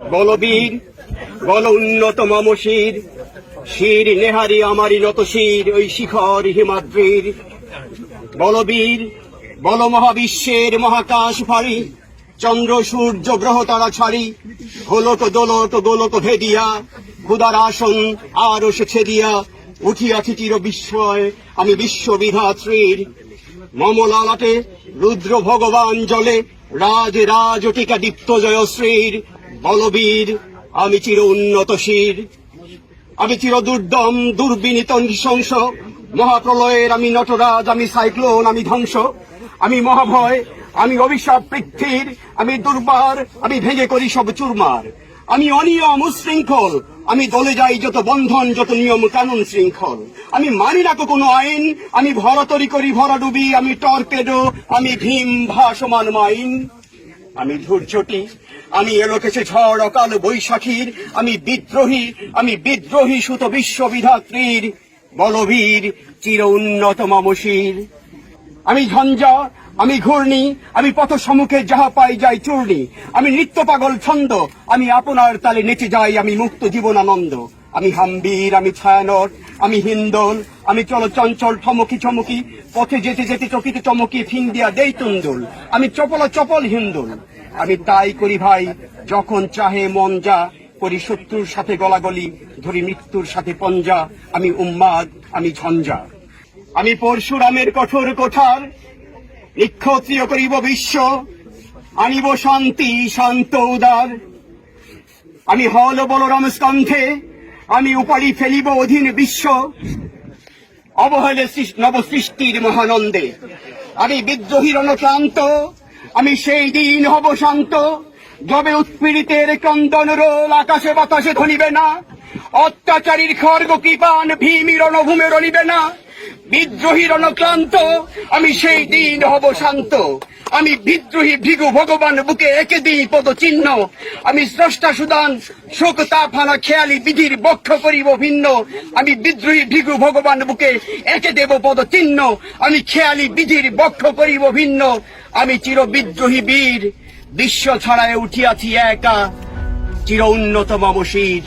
বলবীর বল উন্নত মম শির। শির নেহারি আমারি নত শির, ওই শিখর হিমাদ্রির। বলবীর বল মহাবিশ্বের মহাকাশ ফাড়ি। চন্দ্র, সূর্য, গ্রহ তারা ছাড়ি। গোলক, দোলক, গোলক ভেদিয়া খুদার আসন আর ছেদিয়া। উঠিয়াছি চির বিস্ময়, আমি বিশ্ববিধাত্রীর। মমলালাটে রুদ্র ভগবান জলে, রাজ রাজ টিকা দীপ্ত জয়শ্রীর। বলবীর, আমি চির উন্নত শির। আমি চির দুর্দম, দুর্বিনীত, নৃশংস। মহাপ্রলয়ের আমি নটরাজ, আমি সাইক্লোন, আমি ধ্বংস। আমি মহাভয়, আমি অভিশাপ পৃথ্বীর। আমি দুর্বার, আমি ভেঙে করি সব চুরমার। আমি অনিয়ম উশৃঙ্খল, আমি দলে যাই যত বন্ধন, যত নিয়ম কানুন শৃঙ্খল। আমি মানি না কোনো আইন, আমি ভরতরি করি ভরাডুবি আমি টর্পেডো, আমি ভীম ভাসমান মাইন। আমি ধৈর্যটি আমি এলোকেছে ঝড় অকাল বৈশাখীর, আমি বিদ্রোহী আমি বিদ্রোহী সুত বিশ্ববিধাত্রীর, বলবীর চির উন্নত মমশির। আমি ঝঞ্ঝা আমি ঘূর্ণি, আমি পথ সম্মুখে যাহা পাই যাই চূর্ণি। আমি নিত্য পাগল ছন্দ, আমি আপনার তালে নেচে যাই, আমি মুক্ত জীবনানন্দ আমি হাম্বির, আমি ছায়ানট, আমি হিন্দোল, আমি চল চঞ্চল ঠমকি চমকি পথে যেতে যেতে চকিতে চমকি ফিং দিয়া দেই তুন্দুল। আমি চপল চপল হিন্দুল। আমি তাই করি ভাই, যখন চাহে মন যা, করি শত্রুর সাথে গলাগলি, ধরি মৃত্যুর সাথে পঞ্জা, আমি উম্মাদ, আমি ঝঞ্ঝা। আমি পরশুরামের কঠোর কোঠার নিক্ষত্রিয় করিব বিশ্ব। আনিব শান্তি, শান্ত উদার। আমি হল বলরাম স্কন্ধে, আমি উপাড়ি ফেলিব অধীন বিশ্ব। অবহেলে সৃষ- নবসৃষ্টির মহানন্দে। আমি বিদ্রোহীর অনুক্রান্ত আমি সেই দিন হব শান্ত। যবে উৎপীড়িতের ক্রন্দন রোল, আকাশে বাতাসে ধনিবে না। অত্যাচারীর খর্গ কৃপান ভীমির রণভূমে রণিবে না। বিদ্রোহীর অনুক্রান্ত আমি সেই দিন হব শান্ত। আমি বিদ্রোহী ভৃগু ভগবান বুকে একে দিই পদ চিহ্ন আমি স্রষ্টা সুদান, শোক তাপহানা খেয়ালি বিধির বক্ষ করিব ভিন্ন। আমি বিদ্রোহী ভৃগু ভগবান বুকে একে দেব পদ চিহ্ন আমি খেয়ালি বিধির বক্ষ করিব ভিন্ন। আমি চির বিদ্রোহী বীর, বিশ্ব ছড়ায় উঠিয়াছি একা, চির উন্নত মম শির